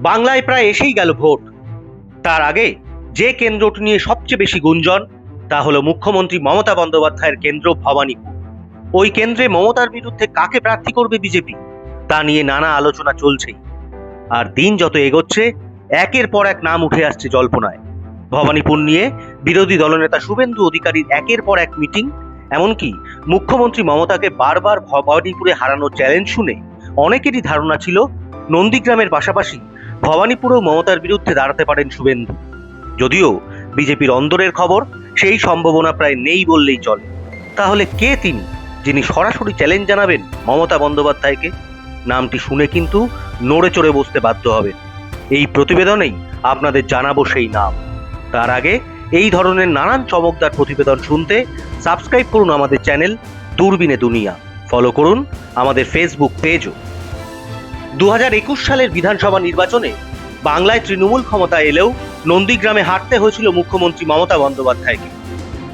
বাংলায় প্রায় এসেই গেল ভোট। তার আগে যে কেন্দ্রটি নিয়ে সবচেয়ে বেশি গুঞ্জন, তা হলো মুখ্যমন্ত্রী মমতা বন্দ্যোপাধ্যায়ের কেন্দ্র ভবানীপুর। ওই কেন্দ্রে মমতার বিরুদ্ধে কাকে প্রার্থী করবে বিজেপি, তা নিয়ে নানা আলোচনা চলছেই। আর দিন যত এগোচ্ছে, একের পর এক নাম উঠে আসছে জল্পনায়। ভবানীপুর নিয়ে বিরোধী দলনেতা শুভেন্দু অধিকারীর একের পর এক মিটিং, এমনকি মুখ্যমন্ত্রী মমতাকে বারবার ভবানীপুরে হারানোর চ্যালেঞ্জ শুনে অনেকেরই ধারণা ছিল, নন্দীগ্রামের পাশাপাশি ভবানীপুরেও মমতার বিরুদ্ধে দাঁড়াতে পারেন শুভেন্দু। যদিও বিজেপির অন্দরের খবর, সেই সম্ভাবনা প্রায় নেই বললেই চলে। তাহলে কে তিনি, যিনি সরাসরি চ্যালেঞ্জ জানাবেন মমতা বন্দ্যোপাধ্যায়কে? নামটি শুনে কিন্তু নড়ে চড়ে বসতে বাধ্য হবেন। এই প্রতিবেদনেই আপনাদের জানাব সেই নাম। তার আগে এই ধরনের নানান চমকদার প্রতিবেদন শুনতে সাবস্ক্রাইব করুন আমাদের চ্যানেল দূরবীনে দুনিয়া। ফলো করুন আমাদের ফেসবুক পেজও দু হাজার একুশ সালের বিধানসভা নির্বাচনে বাংলায় তৃণমূল ক্ষমতা এলেও নন্দীগ্রামে হারতে হয়েছিল মুখ্যমন্ত্রী মমতা বন্দ্যোপাধ্যায়কে।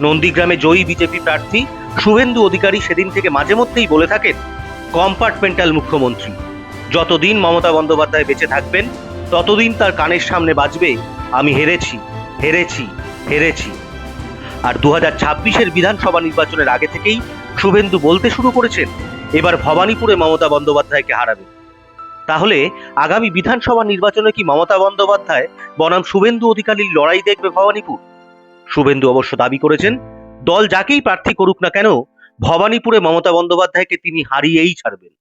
নন্দীগ্রামে জয়ী বিজেপি প্রার্থী শুভেন্দু অধিকারী সেদিন থেকে মাঝে মধ্যেই বলে থাকেন, কম্পার্টমেন্টাল মুখ্যমন্ত্রী। যতদিন মমতা বন্দ্যোপাধ্যায় বেঁচে থাকবেন, ততদিন তার কানের সামনে বাজবে, আমি হেরেছি হেরেছি হেরেছি। আর দু হাজার ছাব্বিশের বিধানসভা নির্বাচনের আগে থেকেই শুভেন্দু বলতে শুরু করেছেন, এবার ভবানীপুরে মমতা বন্দ্যোপাধ্যায়কে হারাবে। তাহলে আগামী বিধানসভা নির্বাচনে কি মমতা বন্দ্যোপাধ্যায়, বনাম শুভেন্দু অধিকারীর লড়াই দেখবে ভবানীপুর? শুভেন্দু অবশ্য দাবি করেছেন, দল যাকেই প্রার্থী করুক না কেন, ভবানীপুরে মমতা বন্দ্যোপাধ্যায়কে তিনি হারিয়েই ছাড়বেন।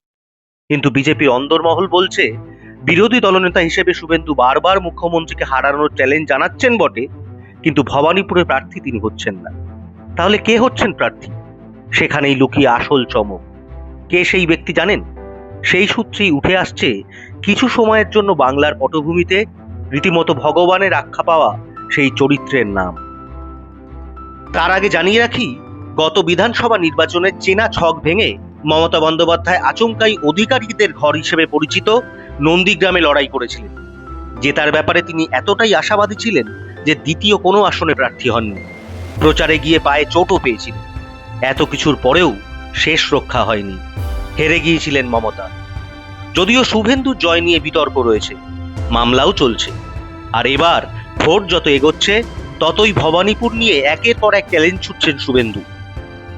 কিন্তু বিজেপির অন্দরমহল বলছে, বিরোধী দলনেতা হিসেবে শুভেন্দু বারবার মুখ্যমন্ত্রীকে হারানোর চ্যালেঞ্জ জানাচ্ছেন বটে, কিন্তু ভবানীপুরে প্রার্থী তিনি হচ্ছেন না। তাহলে কে হচ্ছেন প্রার্থী? সেখানেই লুকিয়ে আসল চমক। কে সেই ব্যক্তি জানেন? সেই সূত্রেই উঠে আসছে কিছু সময়ের জন্য বাংলার পটভূমিতে রীতিমতো ভগবানের আখ্যা পাওয়া সেই চরিত্রের নাম। তার আগে জানিয়ে রাখি, গত বিধানসভা নির্বাচনের চেনা ছক ভেঙে মমতা বন্দ্যোপাধ্যায় আচমকাই অধিকারীদের ঘর হিসেবে পরিচিত নন্দীগ্রামে লড়াই করেছিলেন। জেতার ব্যাপারে তিনি এতটাই আশাবাদী ছিলেন যে দ্বিতীয় কোনো আসনে প্রার্থী হননি। প্রচারে গিয়ে পায়ে চোটও পেয়েছিলেন। এত কিছুর পরেও শেষ রক্ষা হয়নি। হেরে গিয়েছিলেন মমতা। যদিও শুভেন্দুর জয় নিয়ে বিতর্ক রয়েছে, মামলাও চলছে। আর এবার ভোট যত এগোচ্ছে, ততই ভবানীপুর নিয়ে একের পর এক চ্যালেঞ্জ ছুটছেন শুভেন্দু।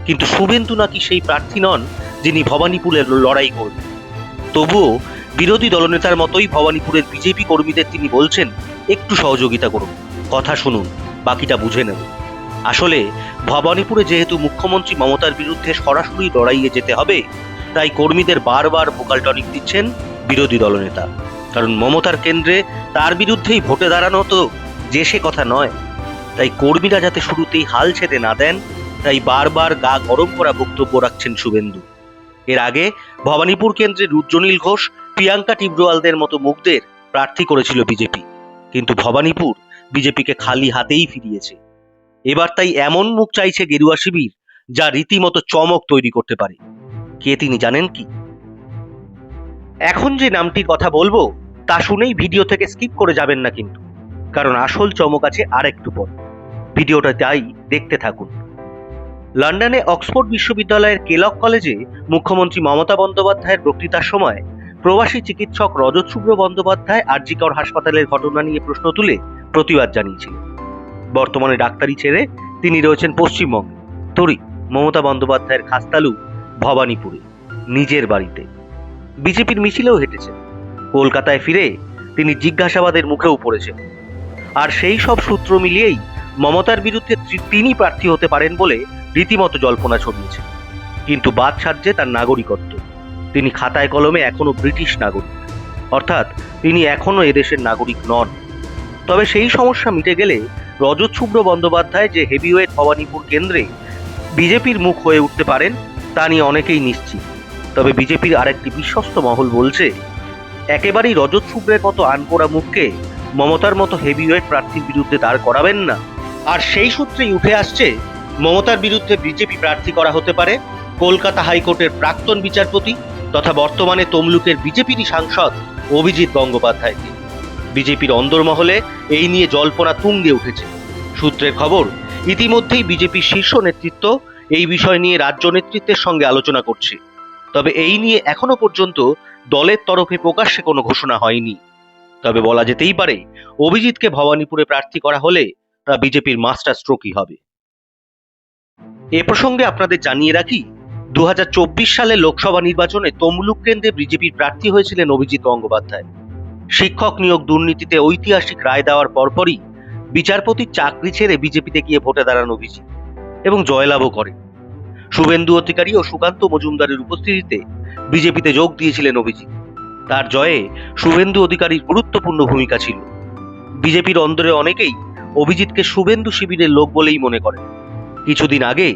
কিন্তু শুভেন্দু নাকি সেই প্রার্থী নন যিনি ভবানীপুরের লড়াই করবেন। তবুও বিরোধী দলনেতার মতোই ভবানীপুরের বিজেপি কর্মীদের তিনি বলছেন, একটু সহযোগিতা করুন। কথা শুনুন, বাকিটা বুঝে নেব। আসলে ভবানীপুরে যেহেতু মুখ্যমন্ত্রী মমতার বিরুদ্ধে সরাসরি লড়াইয়ে যেতে হবে তাই কর্মীদের বারবার ভোকাল টনিক দিচ্ছেন বিরোধী দলনেতা। কারণ মমতার কেন্দ্রে তার বিরুদ্ধেই ভোটে দাঁড়ানো তো যে সে কথা নয়। তাই কর্মীরা যাতে শুরুতেই হাল ছেড়ে না দেন, তাই বারবার গা গরম করা বক্তব্য রাখছেন শুভেন্দু। এর আগে ভবানীপুর কেন্দ্রে রুদ্রনীল ঘোষ, প্রিয়াঙ্কা টিব্রোয়ালদের মতো মুখদের প্রার্থী করেছিল বিজেপি। কিন্তু ভবানীপুর বিজেপিকে খালি হাতেই ফিরিয়েছে। এবার তাই এমন মুখ চাইছে গেরুয়া শিবির, যা রীতিমতো চমক তৈরি করতে পারে। কে তিনি জানেন কি? এখন যে নামটির কথা বলব, তা শুনেই ভিডিও থেকে স্কিপ করে যাবেন না কিন্তু। কারণ আসল চমক আছে আর একটু পর। ভিডিওটা তাই দেখতে থাকুন। লন্ডনে অক্সফোর্ড বিশ্ববিদ্যালয়ের কেলক কলেজে মুখ্যমন্ত্রী মমতা বন্দ্যোপাধ্যায়ের বক্তৃতার সময় প্রবাসী চিকিৎসক রজত শুভ্র বন্দ্যোপাধ্যায় আরজিকর হাসপাতালের ঘটনা নিয়ে প্রশ্ন তুলে প্রতিবাদ জানিয়েছিলেন। বর্তমানে ডাক্তারি ছেড়ে তিনি রয়েছেন পশ্চিমবঙ্গে। তরি মমতা বন্দ্যোপাধ্যায়ের খাস্তালু ভবানীপুরে, নিজের বাড়িতে। বিজেপির মিছিলেও হেঁটেছেন কলকাতায় ফিরে তিনি জিজ্ঞাসাবাদের মুখেও পড়েছেন। আর সেই সব সূত্র মিলিয়েই মমতার বিরুদ্ধে তিনি প্রার্থী হতে পারেন বলে রীতিমতো জল্পনা ছড়িয়েছে কিন্তু বাদ সাজছে তার নাগরিকত্ব। তিনি খাতায় কলমে এখনও ব্রিটিশ নাগরিক। অর্থাৎ তিনি এখনও এদেশের নাগরিক নন। তবে সেই সমস্যা মিটে গেলে রজত শুভ্র বন্দ্যোপাধ্যায় যে হেভিওয়েট ভবানীপুর কেন্দ্রে বিজেপির মুখ হয়ে উঠতে পারেন তা নিয়ে অনেকেই নিশ্চিত। তবে বিজেপির আরেকটি বিশ্বস্ত মহল বলছে, একেবারেই রজত শুভ্রের মতো আনকোড়া মুখকে মমতার মতো হেভিওয়েট প্রার্থীর বিরুদ্ধে দাঁড় করাবেন না। আর সেই সূত্রেই উঠে আসছে, মমতার বিরুদ্ধে বিজেপি প্রার্থী করা হতে পারে কলকাতা হাইকোর্টের প্রাক্তন বিচারপতি তথা বর্তমানে তমলুকের বিজেপিরই সাংসদ অভিজিৎ গঙ্গোপাধ্যায়কে। বিজেপির অন্দরমহলে এই নিয়ে জল্পনা তুঙ্গে উঠেছে। সূত্রের খবর, ইতিমধ্যেই বিজেপির শীর্ষ নেতৃত্ব এই বিষয় নিয়ে রাজ্য নেতৃত্বের সঙ্গে আলোচনা করছে। তবে এই নিয়ে এখনও পর্যন্ত দলের তরফে প্রকাশ্যে কোনো ঘোষণা হয়নি। তবে বলা যেতেই পারে, অভিজিৎকে ভবানীপুরে প্রার্থী করা হলে তা বিজেপির মাস্টার স্ট্রোকই হবে। এ প্রসঙ্গে আপনাদের জানিয়ে রাখি দু সালে লোকসভা নির্বাচনে তমলুক কেন্দ্রে বিজেপির প্রার্থী হয়েছিলেন অভিজিৎ গঙ্গোপাধ্যায়। শিক্ষক নিয়োগ দুর্নীতিতে ঐতিহাসিক রায় দেওয়ার পরপরই বিচারপতির চাকরি ছেড়ে বিজেপিতে গিয়ে ভোটে দাঁড়ান অভিজিৎ। এবং জয়লাভও করেন শুভেন্দু অধিকারী ও সুকান্ত মজুমদারের উপস্থিতিতে বিজেপিতে যোগ দিয়েছিলেন অভিজিৎ। তার জয়ে শুভেন্দু অধিকারীর গুরুত্বপূর্ণ ভূমিকা ছিল। বিজেপির অন্দরে অনেকেই অভিজিৎকে শুভেন্দু শিবিরের লোক বলেই মনে করেন। কিছুদিন আগে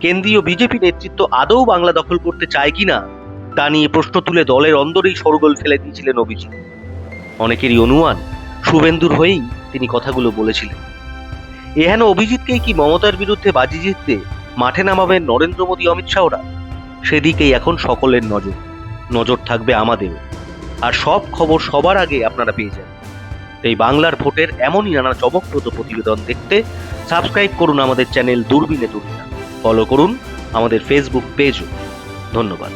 কেন্দ্রীয় বিজেপি নেতৃত্ব আদৌ বাংলা দখল করতে চায় কিনা, তা নিয়ে প্রশ্ন তুলে দলের অন্দরেই শোরগোল ফেলে দিয়েছিলেন অভিজিৎ। অনেকেরই অনুমান, শুভেন্দুর হয়েই তিনি কথাগুলো বলেছিলেন। এহেন অভিজিৎকেই কি মমতার বিরুদ্ধে বাজি জিততে মাঠে নামাবেন নরেন্দ্র মোদী, অমিত শাহরা সেদিকেই এখন সকলের নজর। নজর থাকবে আমাদের। আর সব খবর সবার আগে আপনারা পেয়ে যান। এই বাংলার ভোটের এমনই নানা চমকপ্রদ প্রতিবেদন দেখতে সাবস্ক্রাইব করুন আমাদের চ্যানেল দূরবীনে দুর্বিনা। ফলো করুন আমাদের ফেসবুক পেজও ধন্যবাদ।